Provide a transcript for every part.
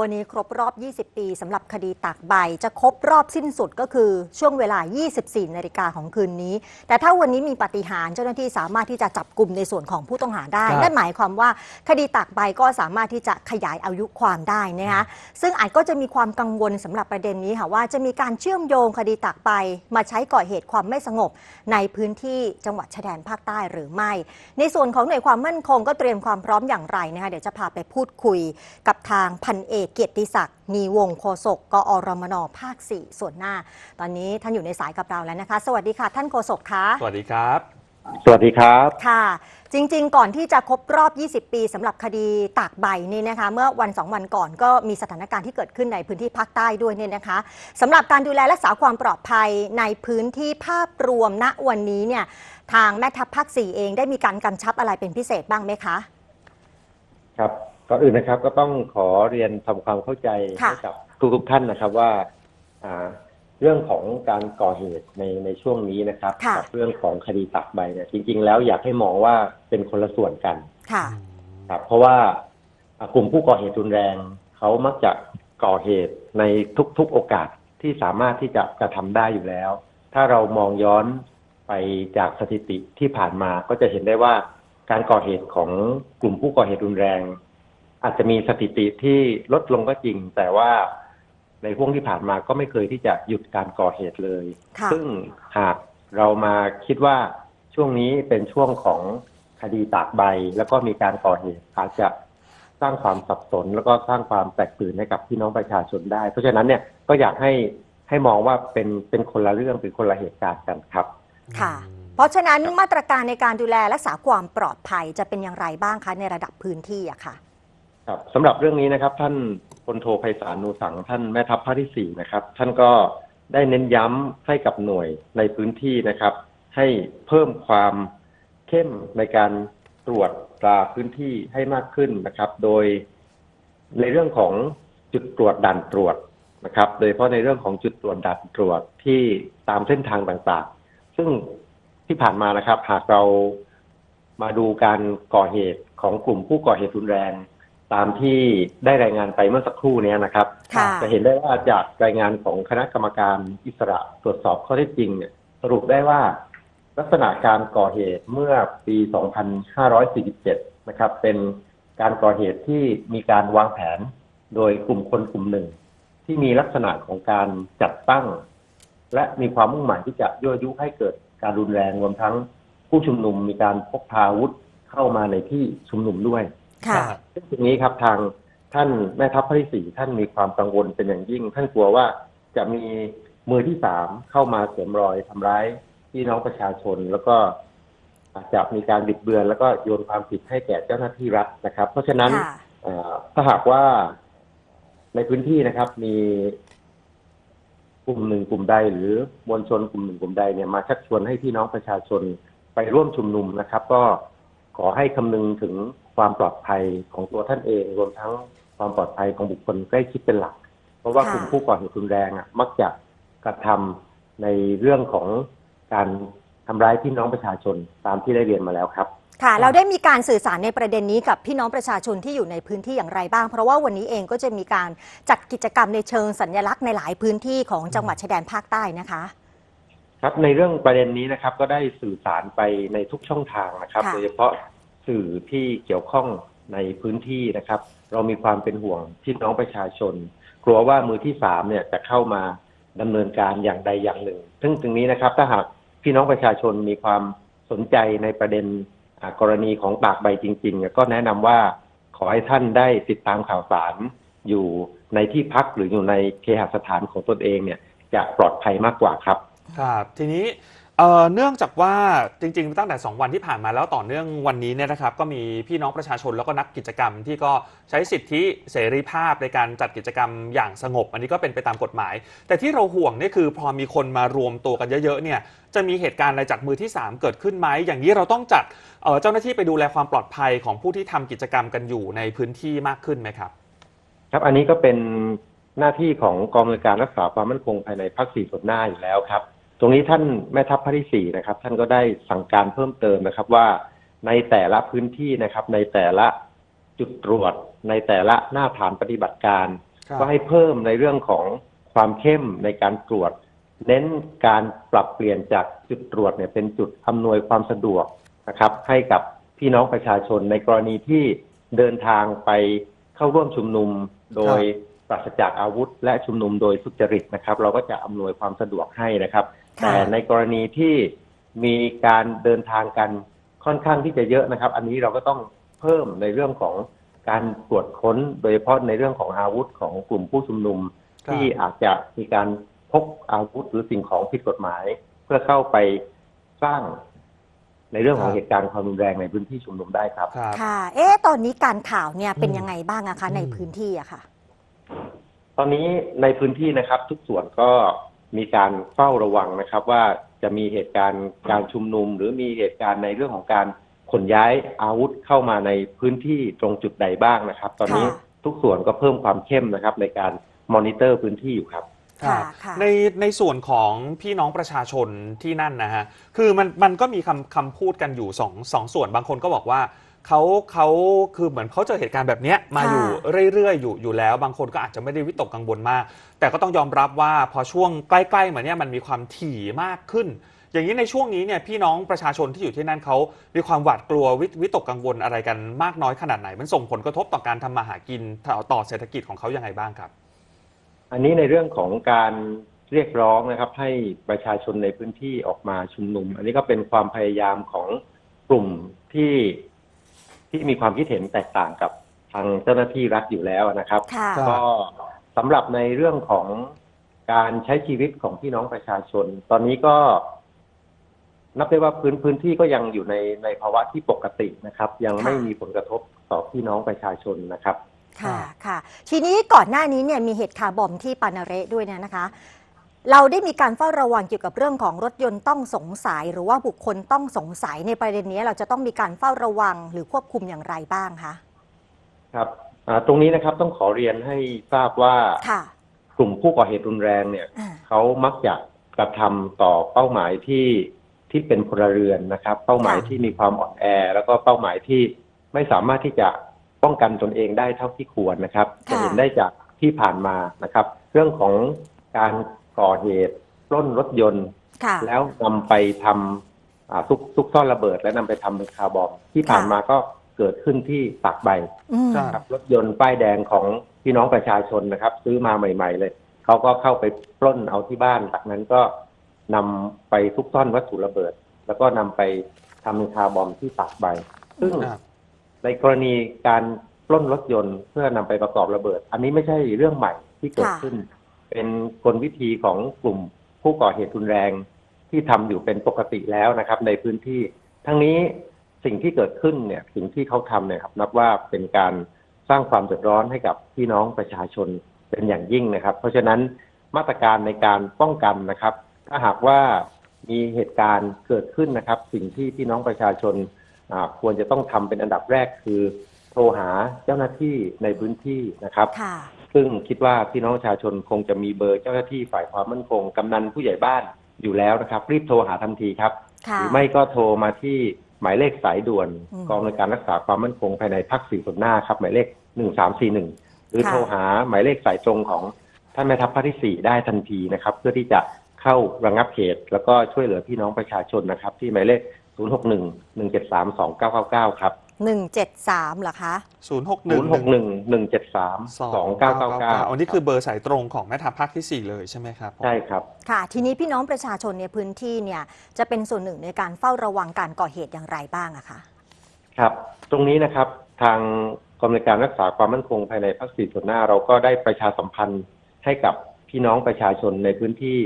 วันนี้ครบรอบ 20 ปีสำหรับคดีตากใบ จะครบรอบสิ้นสุดก็คือช่วงเวลา 24 นาฬิกาของคืนนี้ แต่ถ้าวันนี้มีปาฏิหาริย์เจ้าหน้าที่สามารถที่จะจับกลุ่มในส่วนของผู้ต้องหาได้ครับนั่นหมายความว่าคดีตากใบก็สามารถที่จะขยายอายุความได้นะคะซึ่งอาจก็จะมีความกังวลสำหรับประเด็นนี้ค่ะว่าจะมีการเชื่อมโยงคดีตากใบมาใช้ก่อเหตุความไม่สงบ ในพื้นที่จังหวัดชายแดนภาคใต้หรือไม่ ในส่วนของหน่วยความมั่นคงก็เตรียมความพร้อมอย่างไรนะคะเดี๋ยวจะพาไปพูดคุยกับทางพันเอกเกียรติศักดิ์มีวงศ์โฆษกกอรมนภาค 4 ส่วนหน้า ตอนนี้ท่านอยู่ในสายกับเราแล้วนะคะ สวัสดีค่ะ ท่านโฆษกคะสวัสดีครับ สวัสดีครับ ค่ะ จริง ๆ ก่อนที่จะครบรอบ 20 ปีสำหรับคดีตากใบนี่นะคะ เมื่อวันสองวันก่อนก็มีสถานการณ์ที่เกิดขึ้นในพื้นที่ภาคใต้ด้วยเนี่ยนะคะสำหรับการดูแลรักษาความปลอดภัยในพื้นที่ภาพรวมณวันนี้เนี่ยทางแม่ทัพภาค 4 เองได้มีการกำชับอะไรเป็นพิเศษบ้างไหมคะ ครับ ก่อนอื่นนะครับ ก็ต้องขอเรียนทำความเข้าใจค่ะให้กับทุกๆท่านนะครับว่าอ่าเรื่องของการก่อเหตุในในช่วงนี้นะครับค่ะกัเรื่องของคดีตักใบเนี่ยจริง ๆ แล้วอยากให้มองว่าเป็นคนละส่วนกันค่ะครับเพราะว่าอ่ากลุ่มผู้ก่อเหตุรุนแรงเขามักจะก่อเหตุในทุกๆโอกาสที่สามารถที่จะกระทำได้อยู่แล้ว ถ้าเรามองย้อนไปจากสถิติที่ผ่านมาก็จะเห็นได้ว่าการก่อเหตุของกลุ่มผู้ก่อเหตุรุนแรง อาจจะมีสถิติที่ลดลงก็จริง แต่ว่าในห่วงที่ผ่านมาก็ไม่เคยที่จะหยุดการก่อเหตุเลยค่ะซึ่งหากเรามาคิดว่าช่วงนี้เป็นช่วงของคดีตากใบ แล้วก็มีการก่อเหตุอาจจะสร้างความสับสน แล้วก็สร้างความแตกตื่นให้กับพี่น้องประชาชนได้ เพราะฉะนั้นเนี่ยก็อยากให้ให้มองว่าเป็นเป็นคนละเรื่องเป็นคนละเหตุการณ์กันครับ ค่ะ เพราะฉะนั้นมาตรการในการดูแลรักษาความปลอดภัยจะเป็นอย่างไรบ้างคะในระดับพื้นที่อะค่ะ ครับสำหรับเรื่องนี้นะครับ ท่านพลโทไพศาลนูสัง ท่านแม่ทัพภาคที่สี่นะครับ ท่านก็ได้เน้นย้ำให้กับหน่วยในพื้นที่นะครับ ให้เพิ่มความเข้มในการตรวจตราพื้นที่ให้มากขึ้นนะครับ โดยในเรื่องของจุดตรวจด่านตรวจนะครับ โดยเฉพาะในเรื่องของจุดตรวจด่านตรวจที่ตามเส้นทางต่างๆ ซึ่งที่ผ่านมานะครับ หากเรามาดูการก่อเหตุของกลุ่มผู้ก่อเหตุรุนแรง ตามที่ได้รายงานไปเมื่อสักครู่เนี้นะครับค่ะจะเห็นได้ว่าจากรายงานของคณะกรรมการอิสระตรวจสอบข้อเท็จจริงเนี่ยสรุปได้ว่า ลักษณะการก่อเหตุเมื่อปี 2547 นะครับ เป็นการก่อเหตุที่มีการวางแผนโดยกลุ่มคนกลุ่มหนึ่ง ที่มีลักษณะของการจัดตั้ง และมีความมุ่งหมายที่จะยั่วยุให้เกิดการรุนแรงรวมทั้งผู้ชุมนุมมีการพกพาอาวุธเข้ามาในที่ชุมนุมด้วยค่ะ ซึ่งตรงนี้ครับทางท่านแม่ทัพภาคที่สี่ท่านมีความกังวลเป็นอย่างยิ่ง ท่านกลัวว่าจะมีมือที่สามเข้ามาสวมรอยทำร้ายพี่น้องประชาชน แล้วก็อาจจะมีการบิดเบือน แล้วก็โยนความผิดให้แก่เจ้าหน้าที่รัฐนะครับ เพราะฉะนั้นค่ะเอ่อถ้าหากว่าในพื้นที่นะครับ มีกลุ่มหนึ่งกลุ่มใด หรือมวลชนกลุ่มหนึ่งกลุ่มใดเนี่ยมาชักชวนให้พี่น้องประชาชนไปร่วมชุมนุมนะครับ ก็ขอให้คำนึงถึง ความปลอดภัยของตัวท่านเอง รวมทั้งความปลอดภัยของบุคคลใกล้ชิดเป็นหลัก เพราะว่าค่ะกลุ่มผู้ก่อเหตุรุนแรงอะมักจะกระทำในเรื่องของการทำร้ายพี่น้องประชาชนตามที่ได้เรียนมาแล้วครับค่ะเราได้มีการสื่อสารในประเด็นนี้กับพี่น้องประชาชนที่อยู่ในพื้นที่อย่างไรบ้าง เพราะว่าวันนี้เองก็จะมีการจัดกิจกรรมในเชิงสัญลักษณ์ในหลายพื้นที่ของจังหวัดชายแดนภาคใต้นะคะ ครับในเรื่องประเด็นนี้นะครับก็ได้สื่อสารไปในทุกช่องทางนะครับค่ะโดยเฉพาะ สื่อที่เกี่ยวข้องในพื้นที่นะครับ เรามีความเป็นห่วงพี่น้องประชาชน กลัวว่ามือที่สามเนี่ยจะเข้ามาดำเนินการอย่างใดอย่างหนึ่ง ซึ่งตรงนี้นะครับถ้าหากพี่น้องประชาชนมีความสนใจในประเด็นกรณีของตากใบจริงๆเนี่ยก็แนะนำว่าขอให้ท่านได้ติดตามข่าวสาร อยู่ในที่พักหรืออยู่ในเคหสถานของตนเองเนี่ยจะปลอดภัยมากกว่าครับ ครับ ทีนี้ เนื่องจากว่าจริงๆ ตั้งแต่ 2 วันที่ผ่านมาแล้วต่อเนื่องวันนี้เนี่ยนะครับก็มีพี่น้องประชาชนแล้วก็นักกิจกรรม ที่ก็ใช้สิทธิเสรีภาพในการจัดกิจกรรมอย่างสงบ อันนี้ก็เป็นไปตามกฎหมาย แต่ที่เราห่วงนี่คือพอมีคนมารวมตัวกันเยอะๆเนี่ยจะมีเหตุการณ์อะไรจากมือที่ 3 เกิดขึ้นไหมอย่างนี้เราต้องจัดเจ้าหน้าที่ไปดูแลความปลอดภัยของผู้ที่ทำกิจกรรมกันอยู่ในพื้นที่มากขึ้นไหมครับ ครับอันนี้ก็เป็นหน้าที่ของกองอำนวยการรักษาความมั่นคงภายในพักสี่ส่วนหน้าอยู่แล้วครับ ตรงนี้ท่านแม่ทัพภาคที่สี่นะครับ ท่านก็ได้สั่งการเพิ่มเติมนะครับว่าในแต่ละพื้นที่นะครับ ในแต่ละจจุดตรวจ ในแต่ละหน้าฐานปฏิบัติการ ครับ ก็ให้เพิ่มในเรื่องของความเข้มในการตรวจ เน้นการปรับเปลี่ยนจากจุดตรวจเนี่ยเป็นจุดอำนวยความสะดวกนะครับ ให้กับพี่น้องประชาชนในกรณีที่เดินทางไปเข้าร่วมชุมนุมโดยปราศจากอาวุธ และชุมนุมโดยสุจริตนะครับ เราก็จะอำนวยความสะดวกให้นะครับค่ะ แต่ในกรณีที่มีการเดินทางกันค่อนข้างที่จะเยอะนะครับ อันนี้เราก็ต้องเพิ่มในเรื่องของการตรวจค้นโดยเฉพาะในเรื่องของอาวุธของกลุ่มผู้ชุมนุมครับที่อาจจะมีการพกอาวุธหรือสิ่งของผิดกฎหมาย เพื่อเข้าไปสร้างในเรื่องของเหตุการณ์ความรุนแรงในพื้นที่ชุมนุมได้ครับครับค่ะ เอ๊ะ ตอนนี้การข่าวเนี่ยเป็นอืมยังไงบ้างอะคะ ในอืมพื้นที่อะค่ะ ตอนนี้ในพื้นที่นะครับ ทุกส่วนก็ มีการเฝ้าระวังนะครับว่าจะมีเหตุการณ์การชุมนุม หรือมีเหตุการณ์ในเรื่องของการขนย้ายอาวุธเข้ามาในพื้นที่ตรงจุดใดบ้างนะครับ ตอนนี้ค่ะทุกส่วนก็เพิ่มความเข้มนะครับ ในการมอนิเตอร์พื้นที่อยู่ครับครับค่ะค่ะในในส่วนของพี่น้องประชาชนที่นั่นนะฮะคือมันมันก็มีคำคำพูดกันอยู่สองสองส่วนบางคนก็บอกว่า เขาเขาคือเหมือนเขาเจอเหตุการณ์แบบเนี้ยมาค่ะอยู่เรื่อยๆอยู่อยู่แล้ว บางคนก็อาจจะไม่ได้วิตกกังวลมาก แต่ก็ต้องยอมรับว่าพอช่วงใกล้ๆมาเนี้ยมันมีความถี่มากขึ้น อย่างนี้ในช่วงนี้เนี่ยพี่น้องประชาชนที่อยู่ที่นั่นเขามีความหวาดกลัววิวิตกกังวลอะไรกันมากน้อยขนาดไหน มันส่งผลกระทบต่อการทำมาหากินต่อต่อเศรษฐกิจของเขายังไงบ้างครับ อันนี้ในเรื่องของการเรียกร้องนะครับ ให้ประชาชนในพื้นที่ออกมาชุมนุม อันนี้ก็เป็นความพยายามของกลุ่มที่ ที่มีความคิดเห็นแตกต่างกับทางเจ้าหน้าที่รัฐอยู่แล้วนะครับ ค่ะครับก็สำหรับในเรื่องของการใช้ชีวิตของพี่น้องประชาชน ตอนนี้ก็ นับได้ว่าพื้นพื้นที่ก็ยังอยู่ในในภาวะที่ปกตินะครับ ยังไม่ค่ะมีผลกระทบต่อพี่น้องประชาชนนะครับ ค่ะ ค่ะ ทีนี้ก่อนหน้านี้เนี่ยมีเหตุคาร์บอมที่ปานาเระด้วยเนี่ยนะคะ เราได้มีการเฝ้าระวังเกี่ยวกับเรื่องของรถยนต์ต้องสงสัย หรือว่าบุคคลต้องสงสัยในประเด็นนี้เราจะต้องมีการเฝ้าระวังหรือควบคุมอย่างไรบ้างคะครับอ่าตรงนี้นะครับต้องขอเรียนให้ทราบว่าค่ะกลุ่มผู้ก่อเหตุรุนแรงเนี่ยอ่าเขามักจะกระทำต่อเป้าหมายที่ที่เป็นพลเรือนนะครับ เป้าหมายค่ะที่มีความอ่อนแอ แล้วก็เป้าหมายที่ไม่สามารถที่จะป้องกันตนเองได้เท่าที่ควรนะครับจะเห็นได้จากที่ผ่านมานะครับ เรื่องของการ ก่อเหตุปล้นรถยนต์ ค่ะ แล้วนำไปทำอ่าซุกซุกซ่อนระเบิด และนำไปทำเป็นคาร์บอมที่ผ่านค่ะ มาก็เกิดขึ้นที่ตากใบ อืมครับครับ รถยนต์ป้ายแดงของพี่น้องประชาชนนะครับ ซื้อมาใหม่ ๆ เลย เขาก็เข้าไปปล้นเอาที่บ้านจากนั้นก็นำไปซุกซ่อนวัตถุระเบิด แล้วก็นำไปทำเป็นคาร์บอมที่ตากใบ ซึ่งครับ ในกรณีการปล้นรถยนต์เพื่อนำไปประกอบระเบิด อันนี้ไม่ใช่เรื่องใหม่ที่เกิดค่ะ ขึ้น เป็นกลวิธีของกลุ่มผู้ก่อเหตุรุนแรงที่ทำอยู่เป็นปกติแล้วนะครับ ในพื้นที่ ทั้งนี้สิ่งที่เกิดขึ้นเนี่ยสิ่งที่เขาทำเนี่ยครับนับว่าเป็นการสร้างความเดือดร้อนให้กับพี่น้องประชาชนเป็นอย่างยิ่งนะครับ เพราะฉะนั้นมาตรการในการป้องกันนะครับ ถ้าหากว่ามีเหตุการณ์เกิดขึ้นนะครับ สิ่งที่พี่น้องประชาชนควรจะต้องทำเป็นอันดับแรกคือ โทรหาเจ้าหน้าที่ในพื้นที่นะครับ ซึ่งคิดว่าพี่น้องประชาชนคงจะมีเบอร์เจ้าหน้าที่ฝ่ายความมั่นคงกำนันผู้ใหญ่บ้านอยู่แล้วนะครับ รีบโทรหาทันทีครับค่ะหรือไม่ก็โทรมาที่หมายเลขสายด่วนอืมกองในวยการรักษาความมั่นคงภายในภาคสี่ส่วนหน้าครับ หมายเลขหนึ่งสามสี่หนึ่งหรือค่ะโทรหาหมายเลขสายตรงของท่านแม่ทัพภาคที่สี่ได้ทันทีนะครับ เพื่อที่จะเข้าระงับเหตุแล้วก็ช่วยเหลือพี่น้องประชาชนนะครับ ที่หมายเลขศูนย์หกหนึ่งหนึ่งเจ็ดสามสองเก้าเก้าเก้าครับ หนึ่งเจ็ดสามเหรอคะ ศูนย์หกหศูนึ่นงย์หกหนึ่งหนึ่งเจ็ดสามสองเก้าเก้าเก้าอันนี้คือเบอร์สายตรงของแม่ทัพภาคที่ 4 เลยใช่ไหมครับผมใช่ครับ ค่ะ ทีนี้พี่น้องประชาชนในพื้นที่เนี่ย จะเป็นส่วนหนึ่งในการเฝ้าระวังการก่อเหตุอย่างไรบ้างอะคะ ครับ ตรงนี้นะครับทางกรมในวยการรักษาความมั่นคงภายในภาคสี่ส่วนหน้า เราก็ได้ประชาสัมพันธ์ให้กับพี่น้องประชาชนในพื้นที่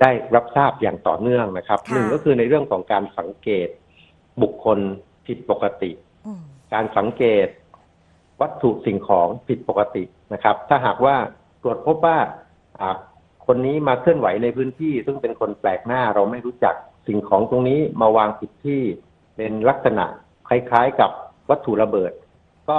ได้รับทราบอย่างต่อเนื่องนะครับค่ะ หนึ่งก็คือในเรื่องของการสังเกตบุคคลผิดปกติอืม การสังเกตวัตถุสิ่งของผิดปกตินะครับ ถ้าหากว่าตรวจพบว่าคนนี้มาเคลื่อนไหวในพื้นที่ ซึ่งเป็นคนแปลกหน้าเราไม่รู้จักสิ่งของตรงนี้มาวางผิดที่เป็นลักษณะคล้ายๆกับวัตถุระเบิด ก็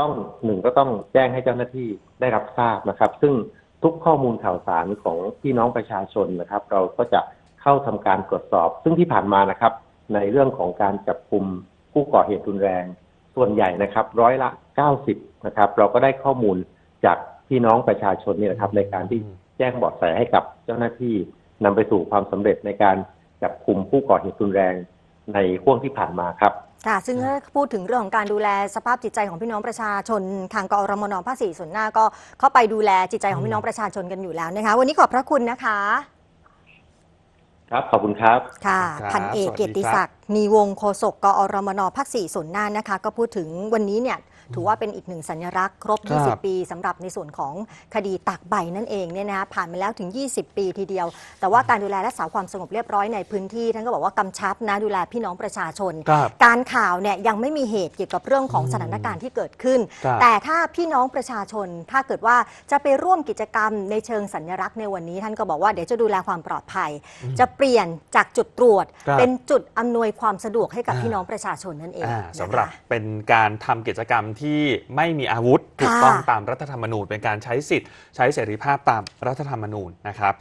ต้องหนึ่งก็ต้องแจ้งให้เจ้าหน้าที่ได้รับทราบนะครับ ซึ่งทุกข้อมูลข่าวสารของพี่น้องประชาชนนะครับ เราก็จะเข้าทำการตรวจสอบ ซึ่งที่ผ่านมานะครับ ในเรื่องของการจับกลุ่ม ผู้ก่อเหตุรุนแรง ส่วนใหญ่นะครับ ร้อยละ 90 นะครับ เราก็ได้ข้อมูลจากพี่น้องประชาชนนี่นะครับ ในการที่แจ้งเบาะแสให้กับเจ้าหน้าที่นำไปสู่ความสำเร็จในการจับกลุ่มผู้ก่อเหตุรุนแรงในห่วงที่ผ่านมาครับค่ะ ซึ่งถ้าพูดถึงเรื่องของการดูแลสภาพจิตใจของพี่น้องประชาชน ทางกอรมนภาคสี่ส่วนหน้าก็เข้าไปดูแลจิตใจของพี่น้องประชาชนกันอยู่แล้วนะคะ วันนี้ขอบพระคุณนะคะ ครับ ขอบคุณครับ ค่ะ ครับพันเอกสวัสดีเกียรติศักดิ์ มีวงศ์โฆษกกอรมนภาคสี่ส่วนหน้านะคะ ก็พูดถึงวันนี้เนี่ย ถือว่าเป็นอีกหนึ่งสัญลักษณ์ครบ ครับ 20 ปีสำหรับในส่วนของคดีตักใบนั่นเองเนี่ยนะคะผ่านมาแล้วถึง 20 ปีทีเดียว แต่ว่าการดูแลรักษาความสงบเรียบร้อยในพื้นที่ท่านก็บอกว่ากำชับนะดูแลพี่น้องประชาชน ครับ การข่าวเนี่ยยังไม่มีเหตุเกี่ยวกับเรื่องของสถานการณ์ที่เกิดขึ้น ครับแต่ถ้าพี่น้องประชาชนถ้าเกิดว่าจะไปร่วมกิจกรรมในเชิงสัญลักษณ์ในวันนี้ ท่านก็บอกว่าเดี๋ยวจะดูแลความปลอดภัย จะเปลี่ยนจากจุดตรวจ ครับเป็นจุดอำนวยความสะดวกให้กับอ่า พี่น้องประชาชนนั่นเองอ่านะคะ สำหรับเป็นการทำกิจกรรมที่ไม่มีอาวุธถูกต้องตามรัฐธรรมนูญเป็นการใช้สิทธิ์ใช้เสรีภาพตามรัฐธรรมนูญนะครับ